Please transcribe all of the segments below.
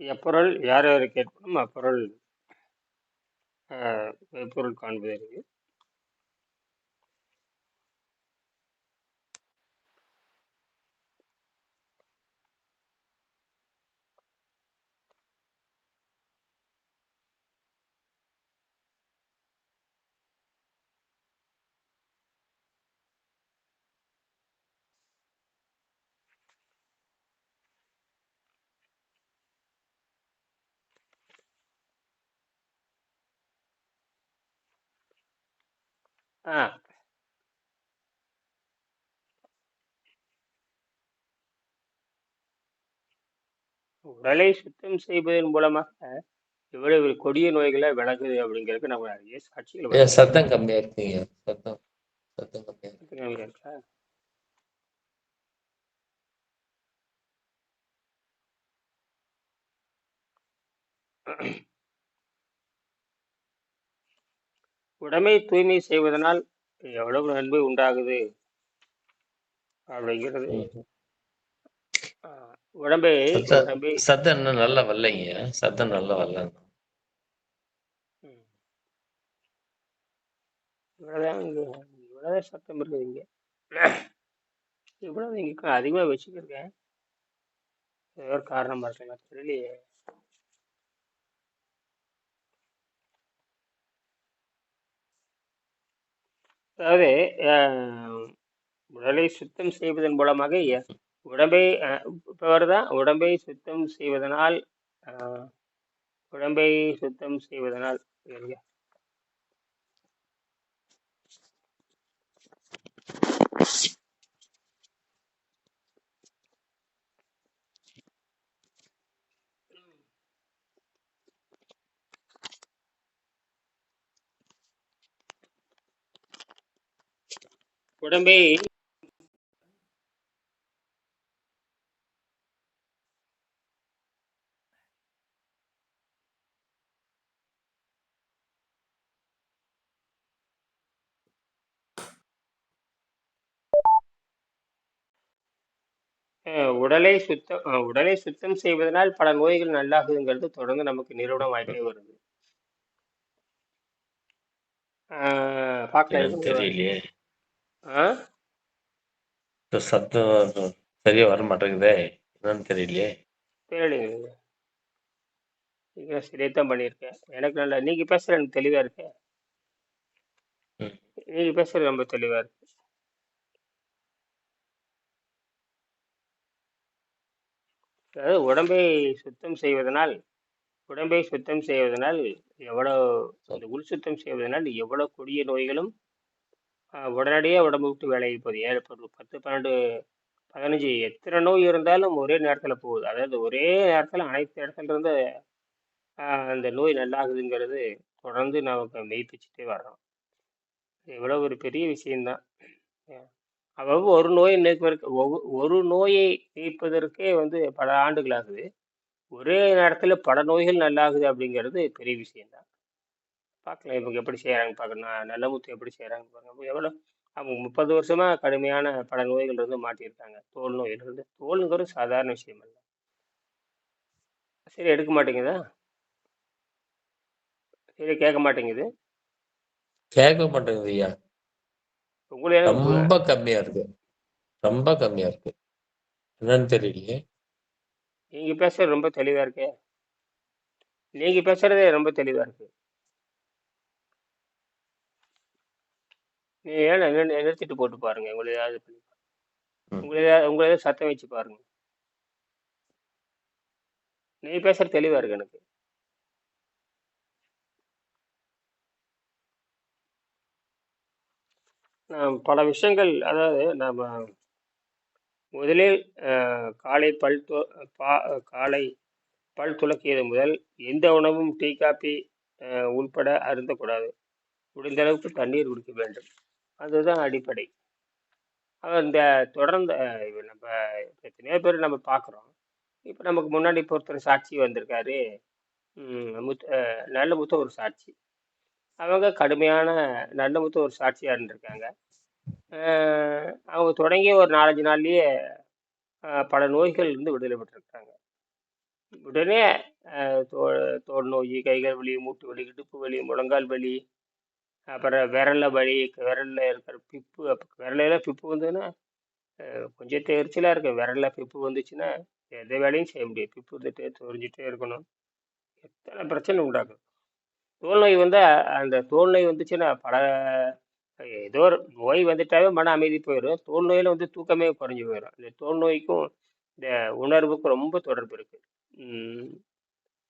எப்பொருள் யார் யாருக்கு கேட்கணும் அப்பொருள் பொருள் காண்பது அறிவு. ஆ. உடலை சுத்தம் செய்வதன் மூலமாக இவ்வளவு கொடிய நோய்களை விலகுது அப்படிங்கிறதுக்கு நம்ம நிறைய சாட்சிகள் வருது சத்தம் கம்மியா இருக்குங்க. சத்தம் சத்தம் கம்மியா இருக்கு. எத்தனை இருக்கா? உடமை தூய்மை செய்வதனால் எவ்வளவு நன்மை உண்டாகுது? அப்படிங்கிறது. உடம்பை சத்தம் நல்லா வரலைங்க. சத்தம் நல்லா வரல. இவ்வளவுதான் இங்க இவ்வளவுதான் சத்தம் இருக்குது இங்க. இவ்வளவு இங்க அதிகமா வச்சுக்கிருக்கேன் ஏதோ ஒரு காரணமா இருக்கலாம். தெரியலையே. அதாவது உடலை சுத்தம் செய்வதன் மூலமாக எ- உடம்பை இப்போ தான் வருதா உடம்பை சுத்தம் செய்வதனால் உடம்பை சுத்தம் செய்வதனால் இருங்க. உடம்பை உடலை சுத்தம் ஆஹ், உடலை சுத்தம் செய்வதனால் பல நோய்கள் நல்லாகுதுங்கிறது தொடர்ந்து நமக்கு நிறுவனம் ஆகிட்டே வருது. ஆஹ், பார்க்கலாம். தெரியலையே. இந்த சத்தம் சரியா வர மாட்டேங்குதே என்னன்னு தெரியலையே. தெரியலைங்க நீங்க சரியாத்தான் பண்ணியிருக்கேன். எனக்கு நல்லா நீங்க பேசுற எனக்கு தெளிவா இருக்கு. ம். நீங்க பேசுறது ரொம்ப தெளிவா இருக்கு. அதாவது உடம்பை சுத்தம் செய்வதனால் உடம்பை சுத்தம் செய்வதனால் எவ்வளவு இந்த உள் சுத்தம் செய்வதனால் எவ்வளவு கொடிய நோய்களும் உடனடியாக உடம்பு விட்டு விலகி போகுது. ஏழு ஒரு பத்து பன்னெண்டு பதினஞ்சு எத்தனை நோய் இருந்தாலும் ஒரே நேரத்தில் போகுது. அதாவது ஒரே நேரத்தில் அனைத்து இடத்துல இருந்து அந்த நோய் நல்லாகுதுங்கிறது தொடர்ந்து நமக்கு மெய்ப்பிச்சுட்டே வர்றோம் எவ்வளோ ஒரு பெரிய விஷயம்தான். அவ்வளவு ஒரு நோயை நீக்குவதற்கு ஒவ்வொ- ஒரு நோயை நீப்பதற்கே வந்து பல ஆண்டுகள் ஆகுது ஒரே நேரத்தில் பல நோய்கள் நல்லாகுது அப்படிங்கிறது பெரிய விஷயம்தான். பார்க்கலாம் இவங்க எப்படி செய்கிறாங்க பார்க்கணும் நல்ல முத்து எப்படி செய்கிறாங்க பாருங்க. எவ்வளோ அவங்க முப்பது வருஷமா கடுமையான பல நோய்கள் இருந்து மாட்டியிருக்காங்க. தோல் நோயிலிருந்து தோலுங்கிறது சாதாரண விஷயம் அல்ல. சரி எடுக்க மாட்டேங்குதா? சரி கேட்க மாட்டேங்குது. கேட்க மாட்டேங்குது ஐயா. உங்களே ரொம்ப கம்மியா இருக்கு. ரொம்ப கம்மியா இருக்கு. என்னன்னு தெரியலையே. நீங்க பேசுறது ரொம்ப தெளிவா இருக்கே. நீங்க பேசுறதே ரொம்ப தெளிவா இருக்கு. நீ ஏன் நின்னு- நிறுத்திட்டு போட்டு பாருங்க உங்களை ஏதாவது. உங்களை ஏதாவது உங்களை ஏதாவது சத்தம் வச்சு பாருங்க. நீ பேசுறது தெளிவா இருக்கு எனக்கு. பல விஷயங்கள் அதாவது நம்ம முதலில் காலை பல் து பா காலை பல் துலக்கியது முதல் எந்த உணவும் டீ காபி அஹ், உள்பட அருந்தக்கூடாது. முடிந்த அளவுக்கு தண்ணீர் குடிக்க வேண்டும். அதுதான் அடிப்படை. அந்த இந்த தொடர்ந்து நம்ம எத்தனையோ பேர் நம்ம பார்க்குறோம் இப்போ நமக்கு முன்னாடி இப்போ ஒருத்தர் சாட்சி வந்திருக்காரு. முத்த நல்ல முத்த ஒரு சாட்சி. அவங்க கடுமையான நல்ல முத்த ஒரு சாட்சியாக இருந்திருக்காங்க. அவங்க தொடங்கிய ஒரு நாலஞ்சு நாள்லேயே பல நோய்கள் இருந்து விடுதலை பெற்றிருக்காங்க. உடனே தோ தோல் நோய் கைகள் வலி மூட்டு வலி இடுப்பு வலி முழங்கால் வலி அப்புறம் விரல்ல வலி விரலில் இருக்கிற பிப்பு அப்போ விரலையெல்லாம் பிப்பு வந்ததுன்னா கொஞ்சம் எரிச்சலாக இருக்கும் விரலில் பிப்பு வந்துச்சுன்னா எந்த வேலையும் செய்ய முடியாது. பிப்பு வந்துட்டே சொரிஞ்சிட்டே இருக்கணும். எத்தனை பிரச்சனை உண்டாக்கும். தோல் நோய் வந்தால் அந்த தோல் நோய் வந்துச்சுன்னா பல ஏதோ ஒரு நோய் வந்துட்டாவே மன அமைதி போயிடும் தோல் நோயில் வந்து தூக்கமே குறைஞ்சி போயிடும் இந்த தோல் நோய்க்கும் இந்த உணர்வுக்கும் ரொம்ப தொடர்பு இருக்குது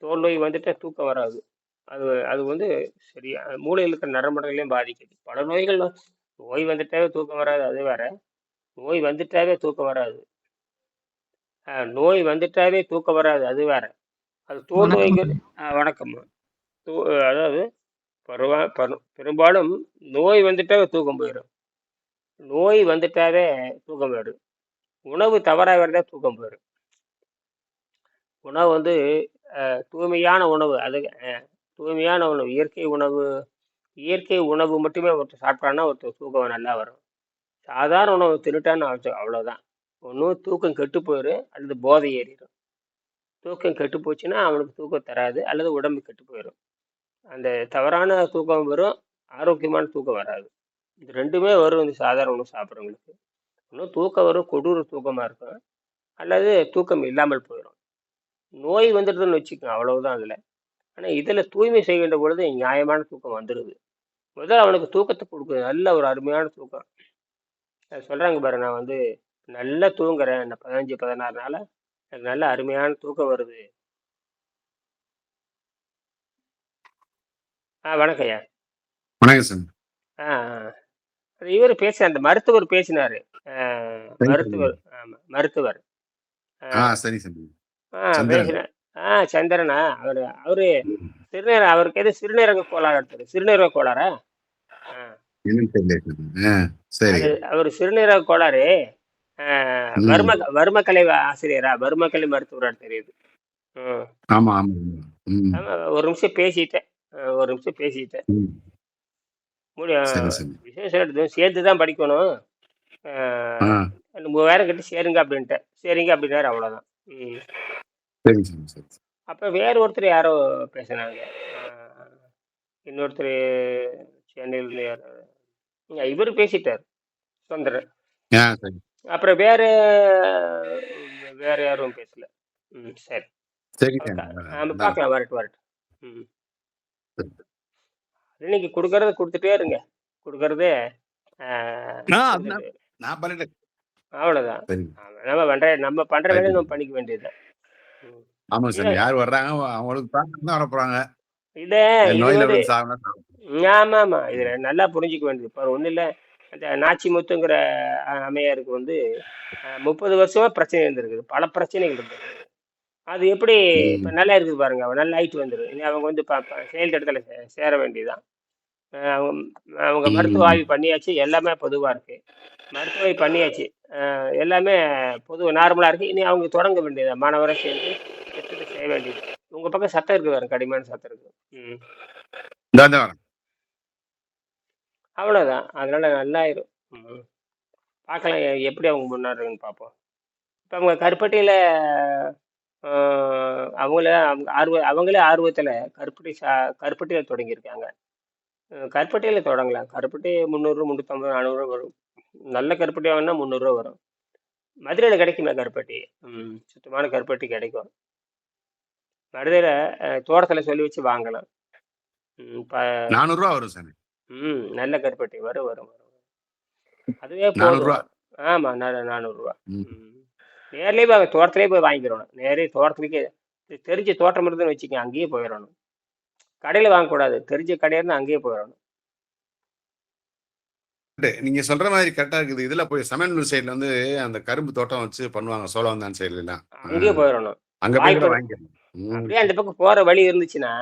தோல் நோய் வந்துட்டால் தூக்கம் வராது. அது அது வந்து சரியா மூளையில் இருக்கிற நரம்புகளையும் பாதிக்குது. பல நோய்கள் நோய் வந்துட்டாவே தூக்கம் வராது அது வேற. நோய் வந்துட்டாவே தூக்கம் வராது. நோய் வந்துட்டாவே தூக்கம் வராது அது வேற. அது வணக்கம். நோய்கள் அஹ், வணக்கம்மா தூ- அதாவது பரவா பரு- பெரும்பாலும் நோய் வந்துட்டாவே தூக்கம் போயிடும் நோய் வந்துட்டாவே தூக்கம் போயிடும் உணவு தவறாக வரதா தூக்கம் போயிடும் உணவு வந்து தூய்மையான உணவு அது தூய்மையான உணவு இயற்கை உணவு இயற்கை உணவு மட்டுமே ஒருத்தர் சாப்பிட்டான்னா ஒருத்தர் தூக்கம் நல்லா வரும். சாதாரண உணவு தின்னுட்டான்னு அவ்வளோ- ஒன்றும் தூக்கம் கெட்டு போயிடும் அல்லது போதை ஏறிடும் தூக்கம் கெட்டு போச்சுன்னா அவனுக்கு தூக்கம் தராது அல்லது உடம்பு கெட்டு போயிடும் அந்த தவறான தூக்கம் வரும் ஆரோக்கியமான தூக்கம் வராது. இது ரெண்டுமே வரும் இந்த சாதாரண உணவு சாப்பிட்றவங்களுக்கு. இன்னும் தூக்கம் வரும் கொடூர தூக்கமாக இருக்கும் அல்லது தூக்கம் இல்லாமல் போயிடும் நோய் வந்துடுதுன்னு வச்சுக்கோங்க அவ்வளவுதான் அதில். ஆனால் இதில் தூய்மை வேண்டிய பொழுது நியாயமான தூக்கம் வந்துடுது முதல்ல அவனுக்கு தூக்கத்தை கொடுக்குது. நல்ல ஒரு அருமையான தூக்கம். அது சொல்கிறாங்க பாரு நான் வந்து நல்லா தூங்குறேன். இந்த பதினஞ்சு பதினாறு நாளா எனக்கு நல்ல அருமையான தூக்கம் வருது. ஆ வணக்கம் ஐயா. வணக்கம் சார். ஆ இவர் பேச அந்த மருத்துவர் பேசினாரு. மருத்துவர் ஆமாம் மருத்துவர். ஆ. சரி சார். ஆ சந்திரன். ஆ சந்திரனா? அவர் அவரு சிறுநீர அவருக்கு எது சிறுநீரக கோளாறு எடுத்தாரு சிறுநீரக கோளாறா? அவர் சிறுநீரக கோளாறு. வர்ம வர்மக்கலை ஆசிரியரா? வர்மக்கலை மருத்துவரா தெரியுது. ஆமா ஆமா ஒரு நிமிஷம் பேசிட்டேன். ஒரு நிமிஷம் பேசிட்டேன். விசேஷம் எடுத்து சேர்த்து தான் படிக்கணும் மூவாயிரம் கட்டி சேருங்க அப்படின்ட்டேன். சரிங்க அப்படின்னாரு அவ்வளோதான் சரி சரி சரி அப்போ வேற ஒருத்தர் யாரோ பேசினாங்க. இன்னொருத்தர் சென்னையிலேருந்து யாரோ. இவர் பேசிட்டார் சரி. அப்புறம் வேற வேற யாரும் பேசல. ம் சரி. சரி நம்ம பார்க்கலாம் வரட்டும் வரட்டும். ம். இன்னைக்கு கொடுக்கறத கொடுத்துட்டே இருங்க. கொடுக்கறதே நான் நான் பண்ணிட்டேன். அவ்வளோதான் சரி. நம்ம பண்ற நம்ம பண்ற வேலையை நம்ம பண்ணிக்க வேண்டியதுதான். ஆமா சார். யார் வர்றாங்க? அவங்களுக்கு தான் வர போறாங்க. ஆமா ஆமா இதுல நல்லா புரிஞ்சுக்க வேண்டியது. இப்போ ஒன்றும் இல்லை. அந்த நாச்சி முத்துங்கிற அம்மையாருக்கு வந்து முப்பது வருஷமா பிரச்சனை இருந்திருக்குது. பல பிரச்சனைகள் இருந்திருக்கு அது எப்படி இப்போ நல்லா இருக்குது பாருங்க. அவன் நல்லா ஆயிட்டு வந்துடும் இனி அவங்க வந்து செயல் திட்டத்தில் சே- சேர வேண்டியதுதான். அவங்க அவங்க மருத்துவ ஆய்வு பண்ணியாச்சு. எல்லாமே பொதுவாக இருக்கு. மருத்துவ பண்ணியாச்சு. எல்லாமே பொது நார்மலாக இருக்கு. இனி அவங்க தொடங்க வேண்டியது மாணவரை சேர்ந்து திட்டத்தை செய்ய வேண்டியது. உங்க பக்கம் சத்தம் இருக்கு பாருங்க. கடுமையான சத்தம் இருக்கு. ம். அவ்வளோதான் அதனால நல்லாயிரும். ம். பார்க்கலாம் எப்படி அவங்க முன்னேறதுன்னு பார்ப்போம். இப்போ அவங்க கருப்பட்டியில் அவங்கள அவங்க ஆர்வ அவங்களே ஆர்வத்தில் கருப்பட்டி சா கருப்பட்டியில் தொடங்கியிருக்காங்க. கருப்பட்டியில் தொடங்கலாம். கருப்பட்டி முந்நூறு முந்நூற்றம்பது நானூறுரூவா வரும். நல்ல கருப்பட்டி வாங்கினா முந்நூறுரூவா வரும். மதுரையில் கிடைக்குமே கருப்பட்டி? ம் சுத்தமான கருப்பட்டி கிடைக்கும். மதுரையில் தோட்டத்தில் சொல்லி வச்சு வாங்கலாம். ம் இப்போ நானூறு ரூபா வரும் சார் ம் நல்ல கருப்பட்டி. வரும் வரும் வரும். அதுவே போதும். ஆமா நா- நானூறுரூவா நேர்லயே போய் தோட்டத்திலே போய் வாங்கிக்கிறணும். நேரே தோட்டத்துக்கே தெ- தெரிஞ்ச தோட்டம் இருந்துன்னு வச்சுக்கங்க அங்கேயே போயிடணும். கடையில் வாங்கக்கூடாது. தெரிஞ்ச கடையா இருந்தா அங்கேயே போயிடணும். நீங்க சொல்ற மாதிரி கரெக்டா இருக்குது. இதுல போய் சமையல் சைடுல வந்து அந்த கரும்பு தோட்டம் வச்சு பண்ணுவாங்க. சோழவந்தான் சைடுல எல்லாம். அங்கேயே போயிடணும். அங்க போய் கூட அப்படியே அந்த பக்கம் போற வழி இருந்துச்சுன்னா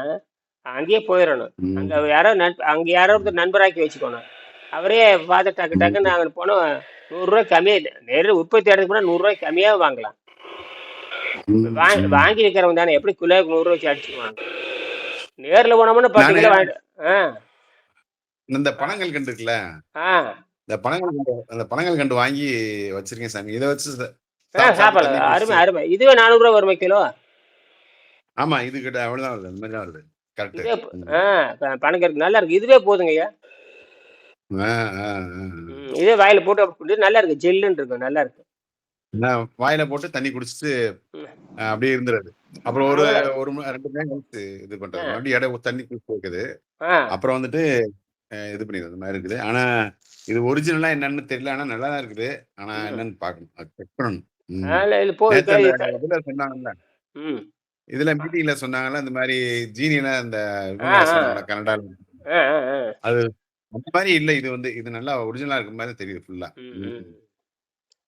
அங்கேயே போயிடணும். அங்க யாரோ அங்க யாரோ ஒருத்தர் நண்பராக்கி வச்சுக்கணும். அவரே பார்த்து டக்கு டக்குன்னு நாங்கள் போனோம். நூறுரூவா கம்மியாக நேரில் உற்பத்தி இடத்துக்கு போனால் நூறுரூவாய்க்கு கம்மியாக வாங்கலாம். வாங்கி. வாங்கி வைக்கிறவங்க தானே. எப்படி கிலோவுக்கு நூறுரூவா வச்சு அடிச்சுக்குவாங்க நேரில் போனோம்னா பத்து கிலோ வாங்கிட்டு ஆ. இந்த பனங்கள் கண்டு இருக்குல்ல இந்த பனங்கள் கண்டு அந்த பனங்கள் கண்டு வாங்கி வச்சிருக்கேன் சாமி. இதை வச்சு சாப்பிடலாம் அருமை அருமை. இதுவே நானூறுரூவா வருமா கிலோ? ஆமா இது கிட்ட அவ்வளவுதான் வருது. அந்த மாதிரி வருது. கரெக்ட் இதே போ- ஆ ப- பனங்கருக்கு நல்லா இருக்கு. இதுவே போதுங்க ஐயா. இதே வாயில போட்டு நல்லா இருக்கு. ஜெல்லுன்னு இருக்கும். நல்லா இருக்கு. வாயில போட்டு தண்ணி குடிச்சிட்டு அப்படியே இருந்துருது அப்புறம் ஒரு. ஒரு ரெண்டு நேரம் கழிச்சு இது பண்றது. மறுபடியும் இடம் தண்ணி குடிச்சு வைக்குது. அப்புறம் வந்துட்டு இது பண்ணிடுறது மாதிரி இருக்குது. ஆனா இது ஒரிஜினலா என்னன்னு தெரியல. ஆனா நல்லா தான் இருக்குது. ஆனா. என்னன்னு பாக்கணும் செக் பண்ணணும். சொன்னாங்கல்ல. இதுல மீட்டிங்ல சொன்னாங்கல்ல இந்த மாதிரி ஜீனினா இந்த கனடால அது அந்த மாதிரி இல்ல. இது வந்து இது நல்லா ஒரிஜினலா இருக்க மாதிரி தெரியுது ஃபுல்லா.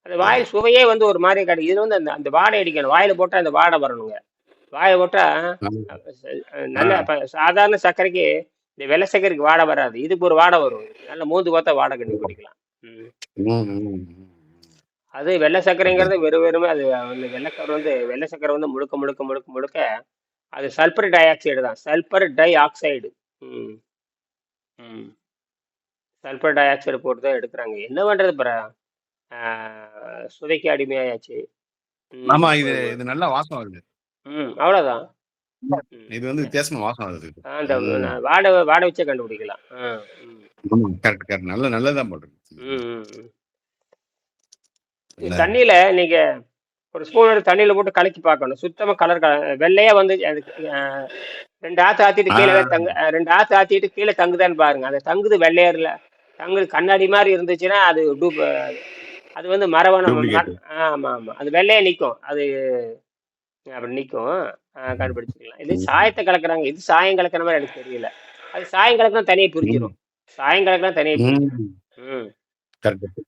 அந்த வாயில் சுவையே வந்து ஒரு மாதிரி கிடைக்கும் இது வந்து அந்த அந்த வாடை அடிக்கணும். வாயில போட்டா அந்த வாடை வரணுங்க. வாயை போட்டா நல்ல சாதாரண சர்க்கரைக்கு இந்த வெள்ளை சர்க்கரைக்கு வாடை வராது. இதுக்கு ஒரு வாடை வரும். நல்ல மூந்து பார்த்தா வாடை கண்டுபிடிக்கலாம். அது வெள்ளை சர்க்கரைங்கிறது வெறும் வெறுமே அது வந்து வெள்ளைக்கரு வந்து வெள்ளை சர்க்கரை வந்து முழுக்க முழுக்க முழுக்க முழுக்க அது சல்பர் டை ஆக்சைடு தான். Sulphur dioxide sulphur dioxide போட்டு தான் எடுக்கிறாங்க. என்ன பண்ணுறது பிற சுவைக்கு அடிமையாயாச்சு. ஆமா இது இது நல்லா வாசம் வருது ம் அவ்வளோதான் இது வந்து வித்தியாசமா வாசம். நான் வாடை வாடை வச்சே கண்டுபிடிக்கலாம். கரெக்ட் கரெக்ட் நல்ல நல்லதான். இது தண்ணியில நீங்க ஒரு ஸ்பூன் எடுத்து தண்ணியில போட்டு கலக்கி பார்க்கணும். சுத்தமா கலர் வெள்ளையா வந்து அதுக்கு, ரெண்டு ஆத்து ஆத்திட்டு கீழே. தங்கு ரெண்டு ஆத்து ஆத்திட்டு கீழே தங்குதான்னு பாருங்க. அது தங்குது வெள்ளையர்ல தங்குது கண்ணாடி மாதிரி இருந்துச்சுன்னா அது டூப் அது வந்து மரவணம். Duplicate. ஆமா ஆமா. அது வெள்ளையா நிக்கும். அது அப்படி நிக்கும். அஹ், கண்டுபிடிச்சிக்கலாம் இது சாயத்தை கலக்குறாங்க. இது சாயம் கலக்கிற மாதிரி எனக்கு தெரியல. அது சாயம் கலக்கினா தனியாக பிரிஞ்சிடும் சாயம் கலக்கினா தனியாக பிரிஞ்சிடும் ம்.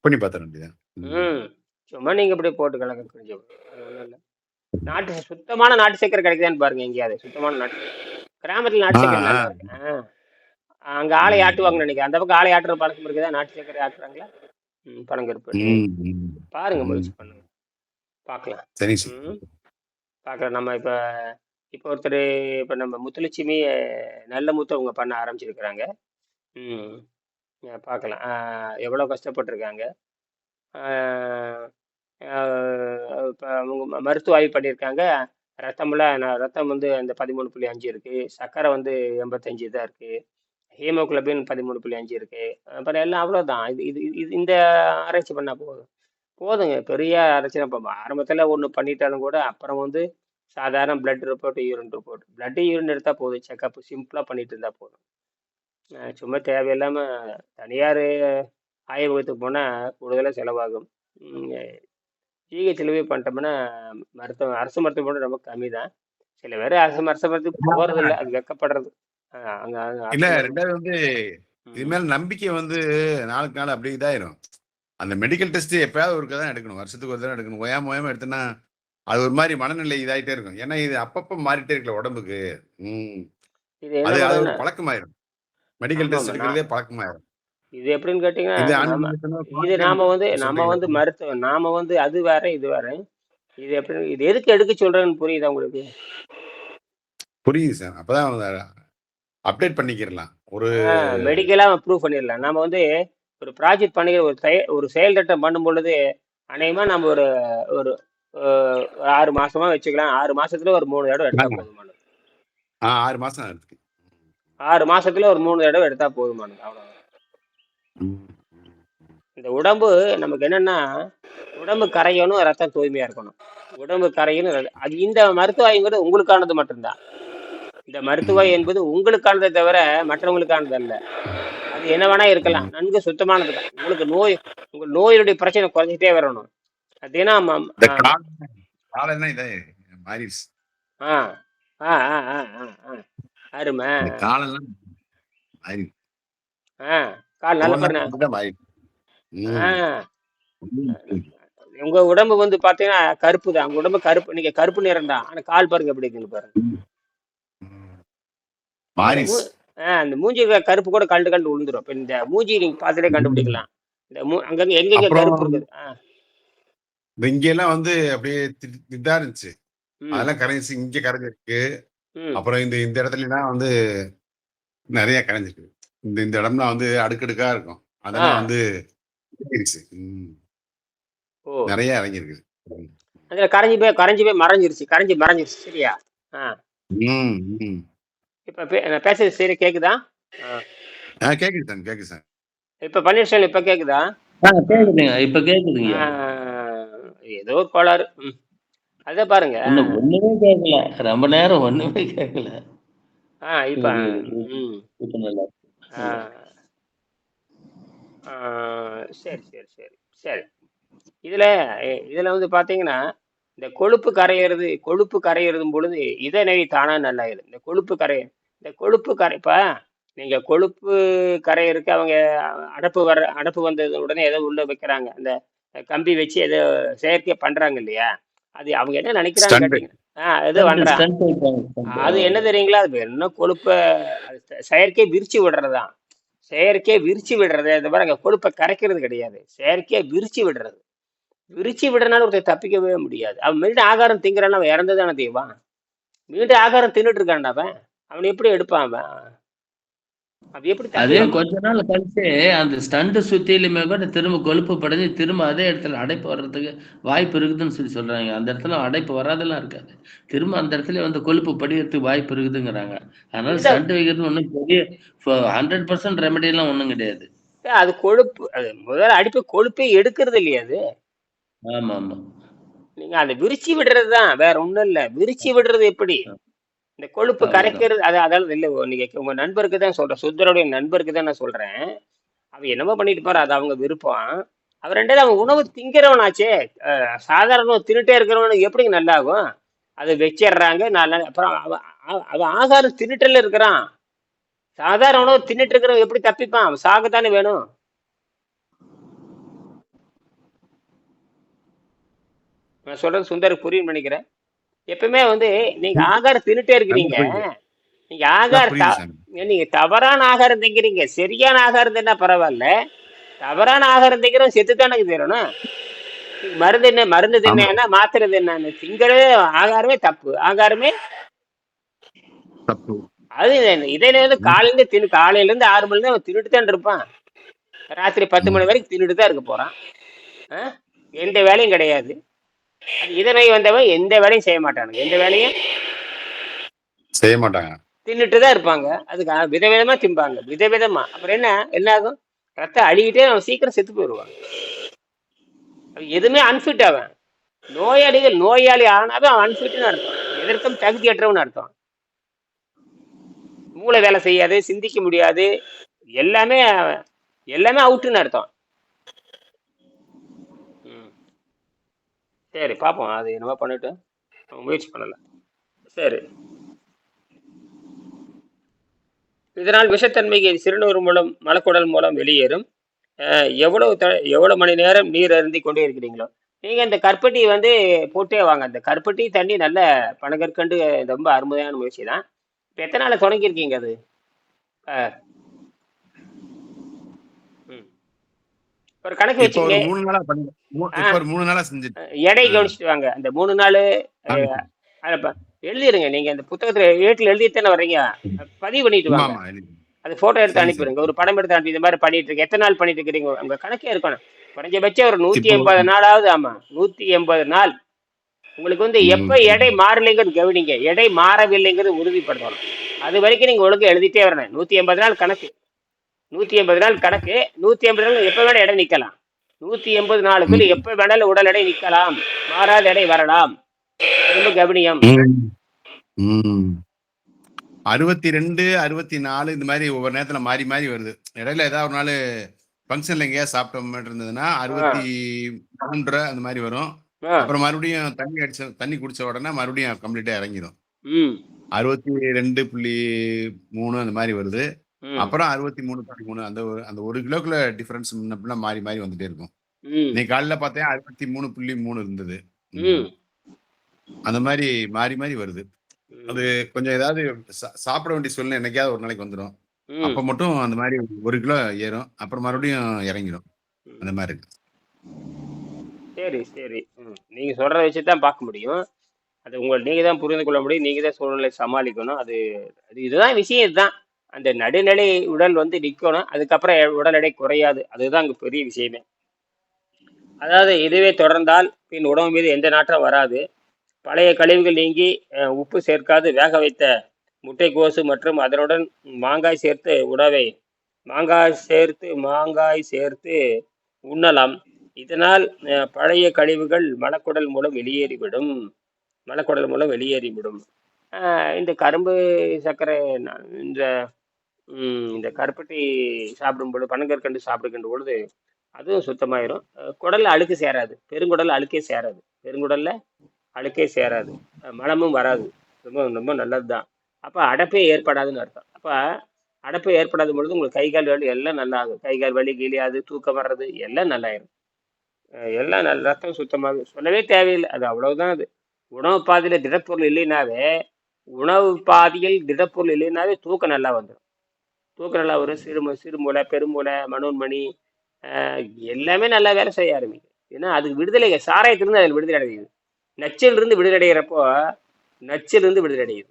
பண்ணி பார்த்தேன் ம். சும்மா நீங்க இப்படி போட்டு கலக்க கொஞ்சம் நாட்டு சுத்தமான நாட்டு சக்கரை கிடைக்குதான்னு பாருங்க எங்கேயாவது. சுத்தமான நாட்டு. கிராமத்துல நாட்டு சக்கரை. அங்க ஆளை ஆட்டுவாங்கன்னு நினைக்கிறேன். அந்த பக்கம் ஆளை ஆட்டுற பழக்கம் இருக்குதா? நாட்டு சக்கரை ஆட்டுறாங்களா? ம் பனங்கருப்பட்டி ம், ம். பாருங்க. முயற்சி பண்ணுங்க. பார்க்கலாம். பார்க்கலாம் நம்ம இப்போ இப்போ ஒருத்தர் இப்போ நம்ம முத்துலட்சுமி நல்ல முத்து அவங்க பண்ண ஆரம்பிச்சிருக்கிறாங்க. ம் பார்க்கலாம் எவ்வளோ கஷ்டப்பட்டிருக்காங்க. இப்போ அவங்க ம- மருத்துவ ஆய்வு பண்ணியிருக்காங்க ரத்தமெல்லாம் நான் ரத்தம் வந்து அந்த பதிமூணு புள்ளி அஞ்சு இருக்குது சர்க்கரை வந்து எண்பத்தஞ்சு தான் இருக்குது ஹீமோகுளோபின் பதிமூணு புள்ளி அஞ்சு இருக்குது அப்புறம் எல்லாம் அவ்வளோதான் இது இது இது இந்த ஆராய்ச்சி பண்ணால் போதும். போதுங்க. பெரிய ஆராய்ச்சி இப்போ ஆரம்பத்தில் ஒன்று பண்ணிட்டாலும் கூட அப்புறம் வந்து சாதாரண blood report urine report blood urine எடுத்தால் போதும். செக்கப் சிம்பிளாக பண்ணிட்டு இருந்தால் போதும். சும்மா தேவையில்லாமல் தனியார் ஆய்வகத்துக்கு போனால் கூடுதலாக செலவாகும். ஜிஹெச்லவே பண்ணிட்டோம்னா மருத்துவம் அரசு மருத்துவமனை ரொம்ப கம்மி தான் சில பேர் அரசு அரசு மருத்துவம் போகிறது இல்லை அது வெக்கப்படுறது. அங்க இல்ல ரெண்டாவது வந்து இது மேல நம்பிக்கை வந்து நாளுக்கு நாள் அப்படியே இதாயிரும். அந்த மெடிக்கல் டெஸ்ட் எப்பயாவது ஒரு தான் எடுக்கணும். வருஷத்துக்கு ஒரு தடவை எடுக்கணும். ஓயாம ஓயாம எடுத்தோன்னா அது ஒரு மாதிரி மனநிலை இதாயிட்டே இருக்கும். ஏன்னா இது அப்பப்ப மாறிட்டே இருக்கல உடம்புக்கு. ம். அது அது ஒரு பழக்கமாயிரும். மெடிக்கல் டெஸ்ட் எடுக்கிறதே பழக்கமாயிரும். இது எப்படின்னு கேட்டிங்கன்னா இது நம்ம நாம வந்து சொல்றீங்க. நாம வந்து மருத்துவம் நாம வந்து அது வேற இது வேற. இது எப்படி இது எதுக்கு எடுக்க சொல்றேன்னு புரியுதா உங்களுக்கு? புரியுது சார். அப்பதான் அப்டேட் பண்ணிக்கிறலாம். ஒரு மெடிக்கலா ப்ரூவ் பண்ணிடலாம். நாம வந்து ஒரு ப்ராஜெக்ட் பண்ணி ஒரு செய- ஒரு செயல் திட்டம் பண்ணும் பொழுது அநேகமா நம்ம ஒரு ஒரு ஆறு மாசமா வச்சுக்கலாம். ஆறு மாசத்துல ஒரு மூணு தடவை எடுத்தா. போதுமானது. ஆறு மாசம் இருக்கு ஆறு மாசத்துல ஒரு மூணு தடவை எடுத்தா போதுமானது. அவ்வளவுதான். இந்த உடம்பு நமக்கு என்னன்னா உடம்பு கரையணும் ரத்தம் தூய்மையா இருக்கணும். உடம்பு கரையணும் அது இந்த மருத்துவ ஆய்வுங்கிறது உங்களுக்கானது மட்டும்தான். இந்த மருத்துவ ஆய்வு என்பது உங்களுக்கானதை தவிர மற்றவங்களுக்கானது அல்ல என்ன வேணா இருக்கலாம். நன்கு சுத்தமானது தான். உங்களுக்கு நோய் உங்க நோயினுடைய பிரச்சனை குறைஞ்சிட்டே வரணும். அது ஏன்னா ம- இந்த ஆ, காலம் காலம் இதே மாறிடுச்சு. ஆ ஆ ஆ ஆ ஆ ஆ. அருமை. கால் நல்ல. உங்க உடம்பு வந்து பாத்தீங்கன்னா கருப்பு தான். உங்க உடம்பு கருப்பு நீங்க கருப்பு நிறம் தான் ஆனா கால் பாருங்க எப்படி இருக்குன்னு பாருங்க. அந்த மூஞ்சி கருப்பு கூட கண்டு கண்டு விழுந்துரும் இப்ப இந்த மூஞ்சி நீங்க பார்த்துட்டே கண்டுபிடிக்கலாம். இந்த அங்கங்க எங்கெங்க கருப்பு இருக்குது? ஆ, இந்த இங்கெல்லாம் வந்து அப்படியே இதா இருந்துச்சு. அதெல்லாம் கரைஞ்சி இங்க கரைஞ்சிருக்கு. அப்புறம் இந்த இந்த இடத்துலலாம் வந்து நிறைய கரைஞ்சிருக்கு. இந்த இந்த இடம்லாம் வந்து அடுக்கடுக்கா இருக்கும். அதெல்லாம். வந்து நிறைய இறங்கிருக்கு. அதுல கரைஞ்சி போய் கரைஞ்சி போய் மறைஞ்சிருச்சு. கரைஞ்சி மறைஞ்சிருச்சு. சரியா? இப்ப பே- நான் பேசுறது சரி கேக்குதா? ஆ. ஆ கேக்குது சார் கேக்குது சார். இப்ப பன்னீர்செல்வம் இப்ப கேக்குதா? ஆ கேக்குதுங்க இப்ப கேக்குதுங்க. ஆ, ஏதோ ஒரு கோளாறு. ம். அத பாருங்க. ஒண்ணுமே கேட்கல ரொம்ப நேரம் ஒண்ணுமே கேட்கல ஆ இப்ப ம். ஆ. ஆ, சரி சரி சரி சரி. இதுல இதுல வந்து பாத்தீங்கன்னா இந்த கொழுப்பு கரையிறது கொழுப்பு கரையிறதும் பொழுது இதனை தானா நல்லாயிடும். இந்த கொழுப்பு கரை இந்த கொழுப்பு கரைப்பா நீங்க கொழுப்பு கரையிறதுக்கு அவங்க அடப்பு வர அடப்பு வந்தது உடனே ஏதோ உள்ள வைக்கிறாங்க. அந்த கம்பி வச்சு ஏதோ செயற்கை பண்றாங்க இல்லையா? அது அவங்க என்ன நினைக்கிறாங்க Stunt. கேட்டீங்க? ஆ ஏதோ பண்றாங்க. அது என்ன தெரியுங்களா? அது என்ன கொழுப்பை செயற்கை விரிச்சு விடுறதுதான் செயற்கை விரிச்சு விடுறது இந்த மாதிரி அங்க கொழுப்பை கரைக்கிறது கிடையாது. செயற்கையா விரிச்சு விடுறது. விரிச்சு விடுறதுனால ஒருத்தர் தப்பிக்கவே முடியாது. அவன் மீண்டும் ஆகாரம் திங்கிறான் அவன் இறந்துதானே தீவான் மீண்டும் ஆகாரம் தின்னுட்டு இருக்கான்டா அவன். அவன் எப்படி எடுப்பான் அவன்? அதே? கொஞ்ச நாள் கழிச்சு அந்த ஸ்டண்ட் சுத்திலுமே கூட திரும்ப கொழுப்பு படைஞ்சு திரும்ப அதே இடத்துல அடைப்பு வர்றதுக்கு வாய்ப்பு இருக்குதுன்னு சொல்லி சொல்றாங்க. அந்த இடத்துல அடைப்பு வராதெல்லாம் இருக்காது. திரும்ப அந்த இடத்துல வந்து கொழுப்பு படிக்கிறதுக்கு வாய்ப்பு இருக்குதுங்கிறாங்க. அதனால. ஸ்டண்ட் வைக்கிறது ஒன்றும் பெரிய ஹண்ட்ரட் பர்சன்ட் ரெமெடி எல்லாம் ஒன்றும் கிடையாது. அது கொழுப்பு அது முதல்ல அடிப்பு கொழுப்பே எடுக்கிறது இல்லையா அது? ஆமா ஆமா நீங்க அதை விரிச்சு விடுறது தான் வேற ஒண்ணும் இல்ல. விரிச்சு விடுறது எப்படி? இந்த கொழுப்பு அவ்வளவுதான். கரைக்கிறது அது அதாவது இல்ல நீங்க உங்க நண்பருக்கு தான் சொல்றேன். சுந்தருடைய நண்பருக்கு தான் நான் சொல்றேன். அவன் என்னமோ பண்ணிட்டு பாரு அது அவங்க விருப்பம். அவன் ரெண்டாவது அவன் உணவு திங்கிறவனாச்சே. அஹ் சாதாரண தின்னுட்டே இருக்கிறவனுக்கு எப்படிங்க நல்லா ஆகும் அதை வச்சிடுறாங்க. நல்லா அப்புறம் அவன் அவன் அவன் ஆகாரம் தின்னுட்டுல இருக்கிறான். சாதாரண உணவு தின்னுட்டு இருக்கிறவன் எப்படி தப்பிப்பான்? அவன் சாகத்தானே வேணும். நான் சொல்றது சுந்தருக்கு புரியும் நினைக்கிறேன். எப்பவுமே வந்து நீங்க ஆகாரம் தின்னுட்டே இருக்கிறீங்க. நீங்க ஆகாரம் நீங்க தவறான ஆகாரம் திங்கிறீங்க. சரியான ஆகாரம் தின்னா பரவாயில்ல. தவறான ஆகாரம் திங்கிறவன் செத்து தானே தீரணும். மருந்து என்ன மருந்து தின்னா மாத்திரை தின்னு திங்கிறது ஆகாரமே தப்பு. ஆகாரமே தப்பு. அது இது- வந்து காலையில தின்னு காலையில இருந்து ஆறு மணி நேரம் அவன் தின்னுட்டு தான் இருப்பான். ராத்திரி பத்து மணி வரைக்கும் தின்னுட்டு தான் இருக்க போறான்? எந்த வேலையும் கிடையாது. இதனை வந்தவன் எந்த வேலையும் செய்ய மாட்டானுங்க. எந்த வேலையும் செய்ய மாட்டாங்க. தின்னுட்டு தான் இருப்பாங்க. அதுக்கு விதவிதமா திம்பாங்க. விதவிதமா. அப்புறம் என்ன? என்ன ஆகும் ரத்தம் அழுகிட்டே அவன் சீக்கிரம் செத்து போயிடுவான். எதுவுமே அன்ஃபிட் அவன். நோயாளிகள் நோயாளி ஆனாவே அவன் அன்ஃபிட்னு அர்த்தம். எதற்கும் தகுதியற்றவன் அர்த்தம். மூளை வேலை செய்யாது சிந்திக்க முடியாது. எல்லாமே எல்லாமே அவுட்டுன்னு அர்த்தம். சரி பார்ப்போம் அது என்னமோ பண்ணிட்டு முயற்சி பண்ணல சரி. இதனால் விஷத்தன்மைக்கு சிறுநீர் மூலம் மலக்குடல் மூலம் வெளியேறும். எவ்வளவு த எவ்வளவு மணி நேரம் நீர் அருந்தி கொண்டே இருக்கிறீங்களோ? நீங்க இந்த கற்பட்டி வந்து போட்டே வாங்க. அந்த கற்பட்டி தண்ணி நல்ல பனகற்கண்டு ரொம்ப அருமையான முயற்சி தான். இப்போ எத்தனை நாள் தொடங்கியிருக்கீங்க அது. ஒரு கணக்கு வச்சுங்க மூணு நாளா செஞ்சுட்டு. எடை கவனிச்சுட்டு வாங்க. அந்த மூணு நாள் எழுதிருங்க. நீங்க அந்த புத்தகத்துல வீட்டில் எழுதித்தானே வர்றீங்க? பதிவு பண்ணிட்டு வாங்க. அது போட்டோ எடுத்து அனுப்பிடுங்க. ஒரு படம் எடுத்து அனுப்பி இந்த மாதிரி பண்ணிட்டு இருக்கு. எத்தனை நாள் பண்ணிட்டு இருக்கிறீங்க? உங்க கணக்கே இருக்கணும். குறைஞ்சபட்சம் ஒரு நூத்தி எண்பது நாளாவது ஆமா நூத்தி எண்பது நாள். உங்களுக்கு வந்து எப்ப. எடை மாறலைங்கிறது கவனிங்க. எடை மாறவில்லைங்கிறது உறுதிப்படுத்தணும். அது வரைக்கும் நீங்க ஒழுங்கா எழுதிட்டே வரணும். நூத்தி எண்பது நாள் கணக்கு. நூத்தி எண்பது நாள் கணக்கு. நூத்தி எண்பது நாள் எப்ப வேணா எடை நிக்கலாம். நூத்தி எண்பது நாளுக்குள்ள ம். எப்ப வேணாலும் உடல் எடை நிக்கலாம். மாறாத எடை வரலாம். ரொம்ப கவனியம். அறுபத்தி ரெண்டு அறுபத்தி நாலு இந்த மாதிரி ஒவ்வொரு நேரத்துல மாறி மாறி வருது. இடையில ஏதாவது ஒரு நாள் ஃபங்க்ஷன்ல எங்கேயா சாப்பிட்ட மாதிரி இருந்ததுன்னா அறுபத்தி மூன்றரை அந்த மாதிரி வரும். அப்புறம் மறுபடியும் தண்ணி அடிச்ச தண்ணி குடிச்ச உடனே மறுபடியும் கம்ப்ளீட்டா இறங்கிடும் ம், அறுபத்தி ரெண்டு புள்ளி மூணு அந்த மாதிரி வருது. அப்புறம் அறுபத்தி மூணு புள்ளி மூணு அந்த ஒரு அந்த ஒரு கிலோக்குள்ள டிஃபரன்ஸ் முன்ன மாறி மாறி வந்துட்டே இருக்கும். இன்னைக்கு காலையில பார்த்தேன் அறுபத்தி மூணு புள்ளி மூணு இருந்தது. அந்த மாதிரி மாறி மாறி வருது. அது கொஞ்சம் ஏதாவது சாப்பிட வேண்டிய சூழ்நிலை என்னைக்காவது ஒரு நாளைக்கு வந்துடும் அப்ப மட்டும் அந்த மாதிரி ஒரு கிலோ ஏறும். அப்புறம் மறுபடியும் இறங்கிடும் அந்த மாதிரி இருக்கு. சரி சரி. நீங்க சொல்றத வச்சு தான் பார்க்க முடியும். அது உங்கள் நீங்க தான் புரிந்து கொள்ள முடியும். நீங்க தான் சூழ்நிலை சமாளிக்கணும் அது இதுதான் விஷயம் இதுதான். அந்த நடுநிலை உடல் வந்து நிற்கணும் அதுக்கப்புறம் எ- உடல் எடை குறையாது. அதுதான் அங்கே பெரிய விஷயமே. அதாவது இதுவே தொடர்ந்தால் பின் உடம்பு மீது எந்த நாற்றம் வராது. பழைய கழிவுகள் நீங்கி உப்பு சேர்க்காது. வேக வைத்த முட்டைக்கோசு மற்றும் அதனுடன் மாங்காய் சேர்த்து உணவை மாங்காய் சேர்த்து மாங்காய் சேர்த்து உண்ணலாம். இதனால் பழைய கழிவுகள் மலக்குடல் மூலம் வெளியேறிவிடும். மலக்குடல் மூலம் வெளியேறிவிடும். இந்த கரும்பு சர்க்கரை இந்த இந்த கருப்பட்டி சாப்பிடும் பொழுது பனங்கற்கண்டு சாப்பிடுகின்ற பொழுது அதுவும் சுத்தமாயிரும். குடல்ல அழுக்கு சேராது. பெருங்குடல்ல அழுக்கே சேராது. பெருங்குடல்ல அழுக்கே சேராது. மலமும் வராது. ரொம்ப ரொம்ப நல்லது தான் அப்போ அடைப்பே ஏற்படாதுன்னு அர்த்தம். அப்போ அடைப்பே ஏற்படாத பொழுது உங்களுக்கு கை கால் வலி எல்லாம் நல்லா ஆகும் கை கால் வலி கிளியாது தூக்கம் வர்றது எல்லாம் நல்லாயிரும். எல்லாம் நல்ல ரத்தம் சுத்தமாகும். சொல்லவே தேவையில்லை. அது அவ்வளவுதான் அது. உணவு பாதையில் திடப்பொருள் இல்லைனாவே உணவு பாதையில் திடப்பொருள் இல்லைனாவே தூக்கம் நல்லா வந்துடும் தூக்கரெல்லாம் வரும் சிறுமு சிறுமூளை பெருமூலை மனோன்மணி எல்லாமே நல்லா வேலை செய்ய ஆரம்பிக்கும் ஏன்னா அதுக்கு விடுதலை சாராயத்திலிருந்து அதில் விடுதலை அடையுது. நச்சிலிருந்து விடுதலை அடைகிறப்போ நச்சிலிருந்து விடுதலை அடையுது.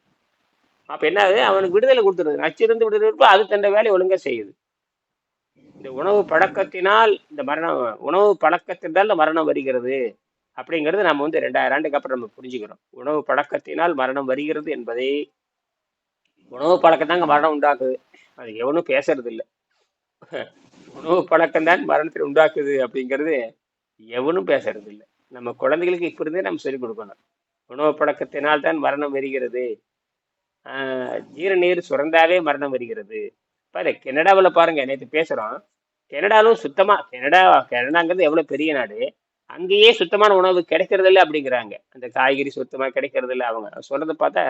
அப்போ என்ன ஆகுது அவனுக்கு விடுதலை கொடுத்துருது. நச்சிலிருந்து விடுதலை இருப்போ அது தன்னை வேலையை ஒழுங்காக செய்யுது. இந்த உணவு பழக்கத்தினால் இந்த மரணம் உணவு பழக்கத்தினால் இந்த மரணம் வருகிறது. அப்படிங்கிறது நம்ம வந்து ரெண்டாயிரம் ஆண்டுக்கு அப்புறம் நம்ம புரிஞ்சுக்கிறோம். உணவு பழக்கத்தினால் மரணம் வருகிறது என்பதை உணவு பழக்கத்தாங்க மரணம் உண்டாக்குது. அது எவனும் பேசுறது இல்லை உணவு பழக்கம் தான் மரணத்தை உண்டாக்குது அப்படிங்கிறது எவனும் பேசுறது இல்லை நம்ம குழந்தைகளுக்கு இப்ப இருந்தே நம்ம சொல்லிக் கொடுக்கணும். உணவு பழக்கத்தினால் தான் மரணம் வருகிறது. ஆஹ் ஜீர நீர் சுரந்தாவே மரணம் வருகிறது. பாரு கனடாவில் பாருங்க நேற்று பேசுறோம். கனடாலும் சுத்தமா கனடா கனடாங்கிறது எவ்வளவு பெரிய நாடு. அங்கேயே சுத்தமான உணவு கிடைக்கிறது இல்லை அப்படிங்கிறாங்க. அந்த காய்கறி சுத்தமா கிடைக்கிறது இல்லை அவங்க சொல்றதை பார்த்தா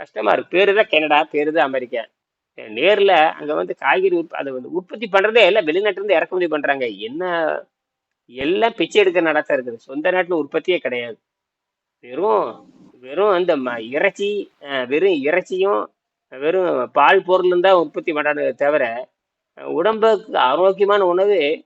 கஷ்டமா இருக்கு. பேரு தான் கனடா பேரு தான் அமெரிக்கா. நேரில் அங்கே வந்து காய்கறி உற்ப அதை வந்து உற்பத்தி பண்ணுறதே எல்லாம் வெளிநாட்டிலேருந்து இறக்குமதி பண்ணுறாங்க என்ன எல்லாம் பிச்சை எடுக்கிற நடத்த இருக்குது. சொந்த நாட்டில் உற்பத்தியே கிடையாது. வெறும் வெறும் அந்த ம- இறைச்சி வெறும் இறைச்சியும் வெறும் பால் பொருளும் தான் உற்பத்தி பண்ணுறாங்க தவிர உடம்புக்கு ஆரோக்கியமான உணவு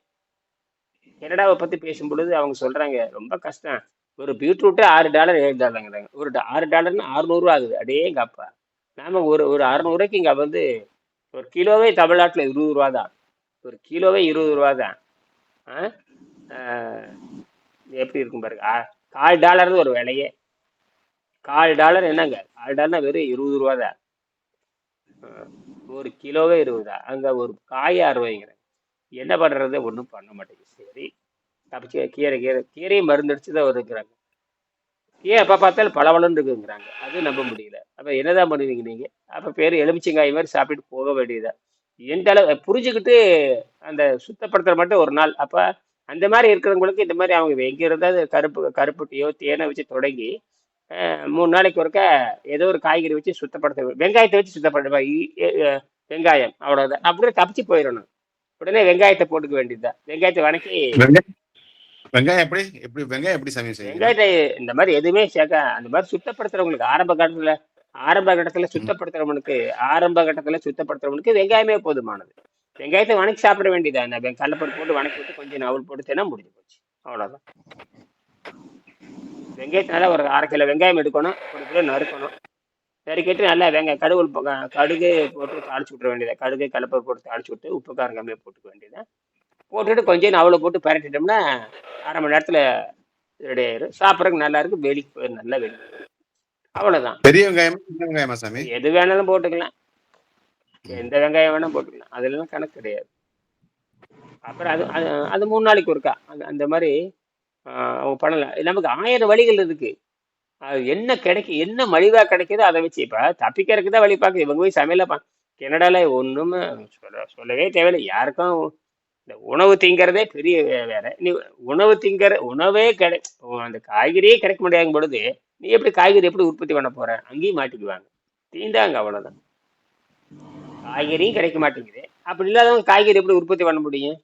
கனடாவை பற்றி பேசும் பொழுது அவங்க சொல்கிறாங்க ரொம்ப கஷ்டம். ஒரு பீட்ரூட்டே ஆறு டாலர் ஏழு டாலருங்கிறாங்க. ஒரு ஆறு டாலர்னு அறுநூறுவா ஆகுது. அப்பா நாம ஒரு ஒரு அறநூறுக்கு இங்க வந்து ஒரு கிலோவே தமிழ்நாட்டில் இருபது ரூபா தான். ஒரு கிலோவே இருபது ரூபா தான். ஆ? எப்படி இருக்கும் பாருங்க. கால் டாலர் ஒரு விலையே. கால் டாலர் என்னங்க? கால் டாலர்னா வெறும் இருபது ரூபா தான். ஒரு கிலோவே இருபதா அங்க ஒரு காய் அறுபதுங்கிறேன் என்ன பண்றது? ஒன்றும் பண்ண மாட்டேங்குது. சரி. தப்பிச்சு கீரை கீரை கீரையும் மருந்தடிச்சு தான் இருக்கிறாங்க கீரை எப்போ பார்த்தாலும் பளபளன்னு இருக்குங்கிறாங்க. அது நம்ப முடியல. அப்போ என்னதான் பண்ணுவீங்க நீங்க? அப்போ பேர் எலுமிச்சங்காய் மாதிரி சாப்பிட்டு போக வேண்டியதா எந்த அளவு புரிஞ்சுக்கிட்டு அந்த சுத்தப்படுத்துற மட்டும் ஒரு நாள். அப்போ அந்த மாதிரி இருக்கிறவங்களுக்கு இந்த மாதிரி அவங்க எங்கே கருப்பு கருப்பட்டியோ தேனை வச்சு தொடங்கி மூணு நாளைக்கு ஒருக்க ஏதோ ஒரு காய்கறி வச்சு சுத்தப்படுத்த வெங்காயத்தை வச்சு சுத்தப்படுத்த வெங்காயம் அவ்வளோதான் அப்படியே தப்பிச்சு போயிடணும். உடனே வெங்காயத்தை போட்டுக்க வேண்டியதுதான். வெங்காயத்தை வணக்கி வெங்காயம் வெங்காயம் எப்படி எப்படி வெங்காயம் எப்படி சமையல் வெங்காயத்தை இந்த மாதிரி எதுவுமே சேர்க்க அந்த மாதிரி சுத்தப்படுத்துறவங்களுக்கு ஆரம்ப கட்டத்துல ஆரம்ப கட்டத்துல சுத்தப்படுத்துறவனுக்கு ஆரம்ப கட்டத்துல சுத்தப்படுத்துறவனுக்கு வெங்காயமே போதுமானது. வெங்காயத்தை வணக்கி சாப்பிட வேண்டியதா இந்த வெங்க- கடலைப்பருப்பு போட்டு வணக்கி விட்டு கொஞ்சம் நவல் போட்டு தினா முடிஞ்சு போச்சு. அவ்வளவுதான். வெங்காயத்தை நல்லா ஒரு அரை கிலோ வெங்காயம் எடுக்கணும் ஒரு கிலோ நறுக்கணும். நறுக்கிட்டு நல்லா வெங்காயம் கடுகு கடுகு போட்டு தாளிச்சு விட்டுற வேண்டியது? கடுகு கடலைப்பருப்பு போட்டு தாளிச்சு விட்டு உப்பு காரம் கம்மியாக போட்டுக்க வேண்டியது? போட்டுட்டு கொஞ்சம் நவலை போட்டு பரட்டிட்டோம்னா அரை மணி நேரத்துல ரெடி ஆயிரும். சாப்பிட்றதுக்கு நல்லா இருக்கு வெளிக்கு நல்லா வெளி அவ்வளவுதான். பெரிய வெங்காயமா சாமி? எது வேணாலும் போட்டுக்கலாம். எந்த வெங்காயம் வேணாலும் போட்டுக்கலாம். அதுலலாம் கணக்கு கிடையாது. அப்புறம் அது அது மூணு நாளைக்கு ஒருக்கா? அந்த அந்த மாதிரி அவங்க பண்ணலாம் நமக்கு ஆயிரம் வழிகள் இருக்கு. அது என்ன கிடைக்கும் என்ன மலிவா கிடைக்குதோ அதை வச்சு இப்ப தப்பிக்கிறதுக்கு தான் வழி பார்க்குது. இவங்க போய் சமையல பா கனடால ஒண்ணுமே சொல்ல சொல்லவே தேவையில்லை. யாருக்கும் இந்த உணவு திங்கிறதே பெரிய வேற. நீ உணவு திங்கிற உணவே கிடை அந்த காய்கறியே கிடைக்க முடியாத பொழுது நீ எப்படி காய்கறி எப்படி உற்பத்தி பண்ண போற? அங்கேயும் மாட்டிக்குவாங்க. தீண்டாங்க அவ்வளவுதான். காய்கறியும் கிடைக்க மாட்டேங்குது. அப்படி இல்லாதவங்க காய்கறி எப்படி உற்பத்தி பண்ண முடியும்?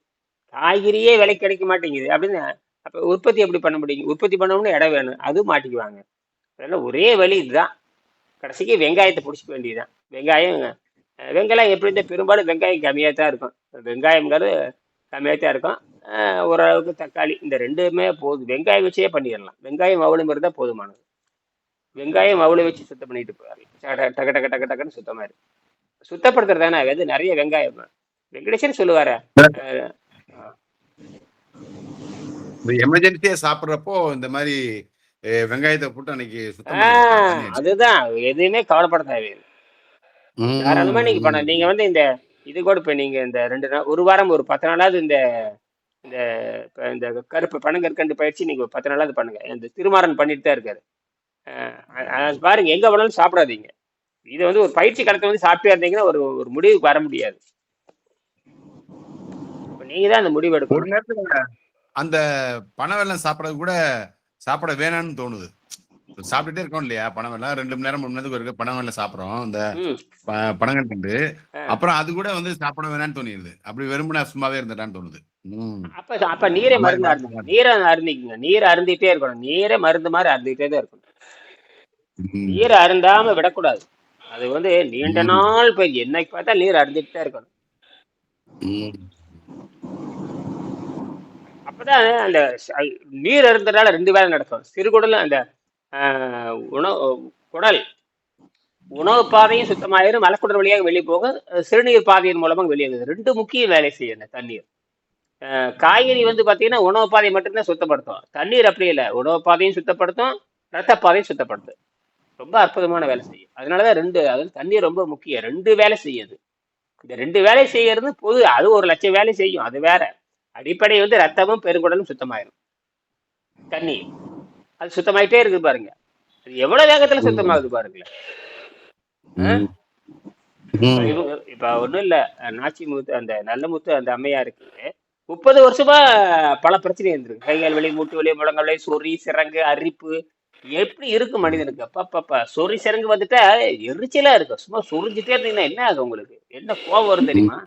காய்கறியே விலை கிடைக்க மாட்டேங்குது. அப்படின்னு அப்ப உற்பத்தி எப்படி பண்ண முடியும்? உற்பத்தி பண்ணணும்னு இடம் வேணும். அதுவும் மாட்டிக்குவாங்க. அதெல்லாம் ஒரே வழி இதுதான். கடைசிக்கு வெங்காயத்தை பிடிச்சிக்க வேண்டியதுதான். வெங்காயம் வெங்காயம் எப்படி இருந்தால் பெரும்பாலும் வெங்காயம் கம்மியாக தான் இருக்கும். வெங்காயம்ங்கிறது கம்மியாக தான் இருக்கும். ஓரளவுக்கு தக்காளி இந்த ரெண்டுமே போதும். வெங்காயம் வச்சே பண்ணிடலாம். வெங்காயம் அவ்வளோ இருந்தால் போதுமானது. வெங்காயம் அவ்வளோ வச்சு சுத்தம் பண்ணிட்டு போயிடலாம் டக டக டக டக டக்குன்னு சுத்தமாக இருக்கு சுத்தப்படுத்துறது தானே அது நிறைய வெங்காயம். வெங்கடேசன் சொல்லுவாரு? எமர்ஜென்சியா சாப்பிடுறப்போ இந்த மாதிரி வெங்காயத்தை போட்டு அன்னைக்கு. அதுதான். எதுவுமே கவலைப்பட தேவையில்லை. தாராளமா நீங்க பண்ண நீங்க வந்து இந்த இது கூட இப்ப நீங்க இந்த ரெண்டு நாள் ஒரு வாரம் ஒரு பத்து நாளாவது இந்த இந்த இந்த கருப்பு பனங்கற்கண்டு பயிற்சி நீங்க பத்து நாளாவது பண்ணுங்க. இந்த திருமாறன் பண்ணிட்டு தான் இருக்காரு. பாருங்க எங்க வேணாலும் சாப்பிடாதீங்க. இது வந்து ஒரு பயிற்சி களத்தை வந்து சாப்பிட்டே இருந்தீங்கன்னா ஒரு ஒரு முடிவுக்கு வர முடியாது. இப்ப நீங்க தான் அந்த முடிவு ஒரு எடுக்கணும் நேரத்துல அந்த பனை வெல்லம் சாப்பிடறது கூட சாப்பிட வேணாம்னு தோணுது. சாப்பிட்டுட்டே இருக்கோம் இல்லையா? பனை வெல்லம் ரெண்டு மணி நேரம் மூணு நேரத்துக்கு இருக்க பனை வெல்லம் சாப்பிடுறோம். இந்த ம். ப- பனங்கற்கண்டு ஆ. அப்புறம் அது கூட வந்து சாப்பிட வேணாம்னு தோணிடுது. அப்படி வெறுமனே சும்மாவே இருந்துட்டான்னு தோணுது. அப்ப அப்ப நீரே அந்த மருந்து அருந்துங்க நீரை அருந்திக்கங்க. நீரை அருந்திட்டே இருக்கணும். நீரே மருந்து மாதிரி அருந்திட்டே தான் இருக்கணும். நீரை அருந்தாம விடக்கூடாது. அது வந்து நீண்ட. நாள் போய் என்னைக்கு பார்த்தா நீர் அருந்திட்டு தான் இருக்கணும். அப்பதான் அந்த நீர் அருந்தனால ரெண்டு வேலை நடக்கும். சிறுகுடல் அந்த உணவு குடல். உணவு பாதையும் சுத்தமாயிரும் மலக்குடல் வழியாக வெளியே போக சிறுநீர் பாதையின் மூலமாக வெளியேறுது ரெண்டு முக்கிய வேலை இந்த தண்ணீர். காய்கறி வந்து பார்த்தீங்கன்னா உணவு பாதையை மட்டும்தான் சுத்தப்படுத்தும். தண்ணீர் அப்படி இல்லை. உணவு பாதையும் சுத்தப்படுத்தும் ரத்த பாதையும் சுத்தப்படுத்தும். ரொம்ப அற்புதமான வேலை செய்யும். அதனாலதான் ரெண்டு அதாவது தண்ணீர் ரொம்ப முக்கியம். ரெண்டு வேலை செய்யுது. இந்த ரெண்டு வேலை செய்யறது பொது அது ஒரு லட்சம் வேலை செய்யும். அது வேற. அடிப்படை வந்து ரத்தமும் பெருங்குடலும் சுத்தமாயிரும். தண்ணி. அது சுத்தமாயிட்டே இருக்கு பாருங்க. அது எவ்வளவு வேகத்துல சுத்தமாகுது பாருங்களேன். இப்ப ஒண்ணும் இல்ல. நாச்சி முத்து அந்த நல்ல முத்து அந்த அம்மையாருக்கு முப்பது வருஷமா பல பிரச்சனை இருந்திருக்கு. கைகால் வலி மூட்டு வலி முழங்கால் வலி சொறி சிறங்கு அரிப்பு எப்படி இருக்கு மனிதனுக்கு? அப்பப்பா சொறி சிறங்கு வந்துட்டா எரிச்சலா இருக்கு. சும்மா சொரிஞ்சுட்டே இருந்தீங்கன்னா என்ன ஆகும் உங்களுக்கு? என்ன கோவம் வரும் தெரியுமா?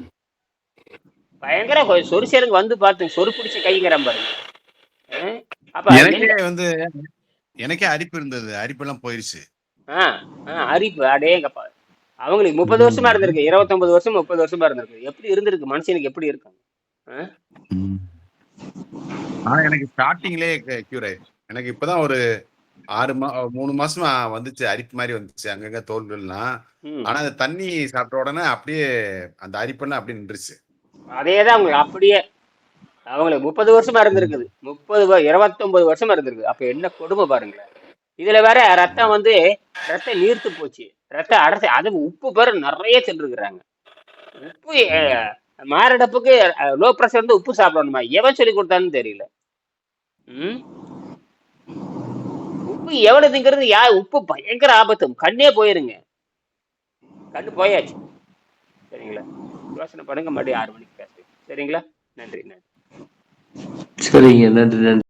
பயங்கர சொறி சிறங்கு வந்து பார்த்து சொறி பிடிச்ச கைங்கிற பாருங்க. அப்ப எனக்கே வந்து எனக்கே அரிப்பு இருந்தது. அரிப்பெல்லாம் போயிருச்சு. ஆ ஆ அரிப்பு. அடேங்கப்பா அவங்களுக்கு முப்பது வருஷமா இருந்திருக்கு. இருபத்தொன்பது வருஷம் முப்பது வருஷமா இருந்திருக்கு. எப்படி இருந்திருக்கு? மனுஷனுக்கு எப்படி? ஆனா எனக்கு ஸ்டார்டிங்லயே கியூர் ஆயிடுச்சு. எனக்கு இப்பதான் ஒரு ஆறு மா மூணு மாசமா வந்துச்சு அரிப்பு மாதிரி வந்துச்சு அங்கங்க தோல்கள்லாம். ஆனா அந்த தண்ணி சாப்பிட்ட உடனே அப்படியே அந்த அரிப்பெல்லாம் அப்படியே நின்றுச்சு. அதேதான் அவங்களுக்கு அப்படியே அவங்களுக்கு முப்பது வருஷமா இருந்திருக்குது. முப்பது இருபத்தொன்பது வருஷமா இருந்திருக்கு அப்ப என்ன கொடுமை பாருங்களேன். இதுல வேற ரத்தம் வந்து ரத்தம் நீர்த்து போச்சு. ரத்தம் அடைச்சு அது உப்பு பேர் நிறைய சென்றிருக்கிறாங்க உப்பு மாரடைப்புக்கு லோ ப்ரெஷர் வந்து உப்பு சாப்பிடணுமா? எவன் சொல்லி கொடுத்தான்னு தெரியல. ம்? உப்பு எவ்வளவுங்கிறது யா உப்பு பயங்கர ஆபத்து கண்ணே போயிருங்க. கண்ணு போயாச்சு. சரிங்களா? யோசனை பண்ணுங்க மறுபடியும் ஆறு மணிக்கு பேசுறேன். சரிங்களா? நன்றி நன்றி. சரிங்க நன்றி நன்றி.